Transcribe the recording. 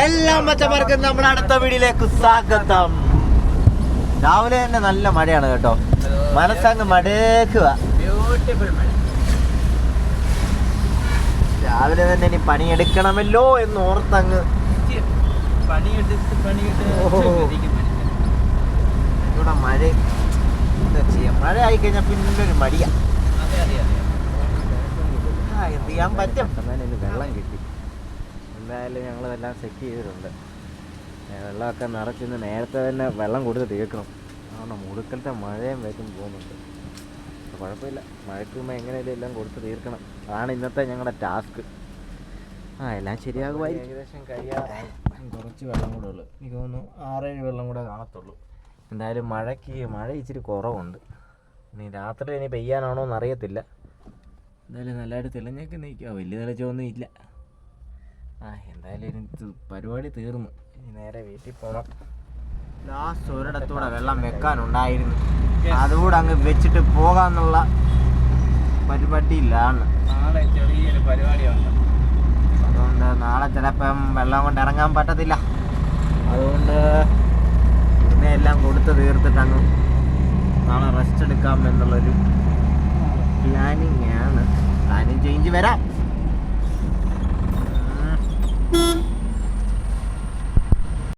എല്ലാ മച്ചമാർക്കും നമ്മുടെ അടുത്ത വീടിലേക്ക് സ്വാഗതം. രാവിലെ തന്നെ നല്ല മഴയാണ് കേട്ടോ. മനസ്സങ്ങ് മടേക്കുക. രാവിലെ തന്നെ ഇനി പണിയെടുക്കണമല്ലോ എന്ന് ഓർത്തങ്ങ്. ഇവിടെ മഴ എന്താ ചെയ്യാ? മഴ ആയി കഴിഞ്ഞാൽ പിന്നെ ഒരു മടിയാ എന്ത് ചെയ്യാൻ പറ്റും? വെള്ളം കിട്ടി. എന്തായാലും ഞങ്ങൾ എല്ലാം സെറ്റ് ചെയ്തിട്ടുണ്ട് വെള്ളമൊക്കെ നിറച്ചിന്ന് നേരത്തെ തന്നെ വെള്ളം കൊടുത്ത് തീർക്കണം. കാരണം മുടുക്കലത്തെ മഴയും വരും പോകുന്നുണ്ട് അപ്പോൾ കുഴപ്പമില്ല. മഴയ്ക്ക് മുമ്പ് എങ്ങനെയാലും എല്ലാം കൊടുത്ത് തീർക്കണം. അതാണ് ഇന്നത്തെ ഞങ്ങളുടെ ടാസ്ക് ആ എല്ലാം ശരിയാകുമായി ഏകദേശം കഴിയാറായി കുറച്ച് വെള്ളം കൂടെ ഉള്ളു. എനിക്ക് തോന്നുന്നു ആറേഴ് വെള്ളം കൂടെ കാണത്തുള്ളൂ. എന്തായാലും മഴയ്ക്ക് മഴ ഇച്ചിരി കുറവുണ്ട്. ഇനി രാത്രി ഇനി പെയ്യാനാണോ എന്നറിയത്തില്ല എന്തായാലും നല്ലതായിട്ട് തെളിഞ്ഞൊക്കെ നിൽക്കുക. വലിയ തെളിച്ചൊന്നും ഇല്ല ആ എന്തായാലും ഇനി പരിപാടി തീർന്നു. ഇനി നേരെ വീട്ടിൽ പോകാം. ലാസ്റ്റ് ഒരിടത്തൂടെ വെള്ളം വെക്കാനുണ്ടായിരുന്നു. അതുകൂടെ അങ്ങ് വെച്ചിട്ട് പോകാന്നുള്ള പരിപാടിയിലാണ്. നാളെ ചെറിയൊരു പരിപാടിയുണ്ട്. അതുകൊണ്ട് നാളെ ചിലപ്പം വെള്ളം കൊണ്ട് ഇറങ്ങാൻ പറ്റത്തില്ല. അതുകൊണ്ട് ഇന്നെ എല്ലാം കൊടുത്ത് തീർത്തിട്ടങ്ങ് നാളെ റെസ്റ്റ് എടുക്കാം എന്നുള്ളൊരു പ്ലാനിങ് ആണ്. പ്ലാനിങ് ചേഞ്ച് വരാം. mm -hmm.